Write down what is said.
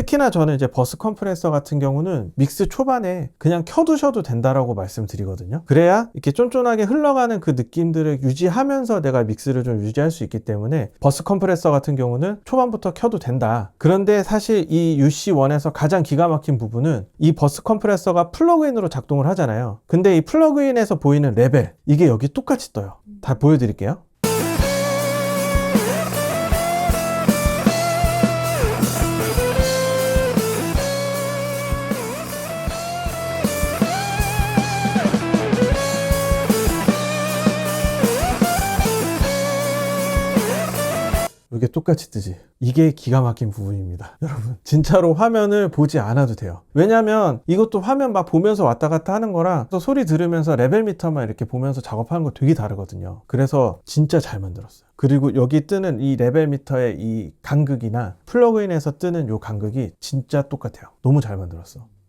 특히나 저는 이제 버스 컴프레서 같은 경우는 믹스 초반에 그냥 켜두셔도 된다라고 말씀드리거든요. 그래야 이렇게 쫀쫀하게 흘러가는 그 느낌들을 유지하면서 내가 믹스를 좀 유지할 수 있기 때문에 버스 컴프레서 같은 경우는 초반부터 켜도 된다. 그런데 사실 이 UC1에서 가장 기가 막힌 부분은 이 버스 컴프레서가 플러그인으로 작동을 하잖아요. 근데 이 플러그인에서 보이는 레벨 이게 여기 똑같이 떠요. 다 보여드릴게요. 이게 똑같이 뜨지. 이게 기가 막힌 부분입니다. 여러분, 진짜로 화면을 보지 않아도 돼요. 왜냐면 이것도 화면 막 보면서 왔다 갔다 하는 거랑 또 소리 들으면서 레벨 미터만 이렇게 보면서 작업하는 거 되게 다르거든요. 그래서 진짜 잘 만들었어요. 그리고 여기 뜨는 이 레벨 미터의 이 간극이나 플러그인에서 뜨는 요 간극이 진짜 똑같아요. 너무 잘 만들었어.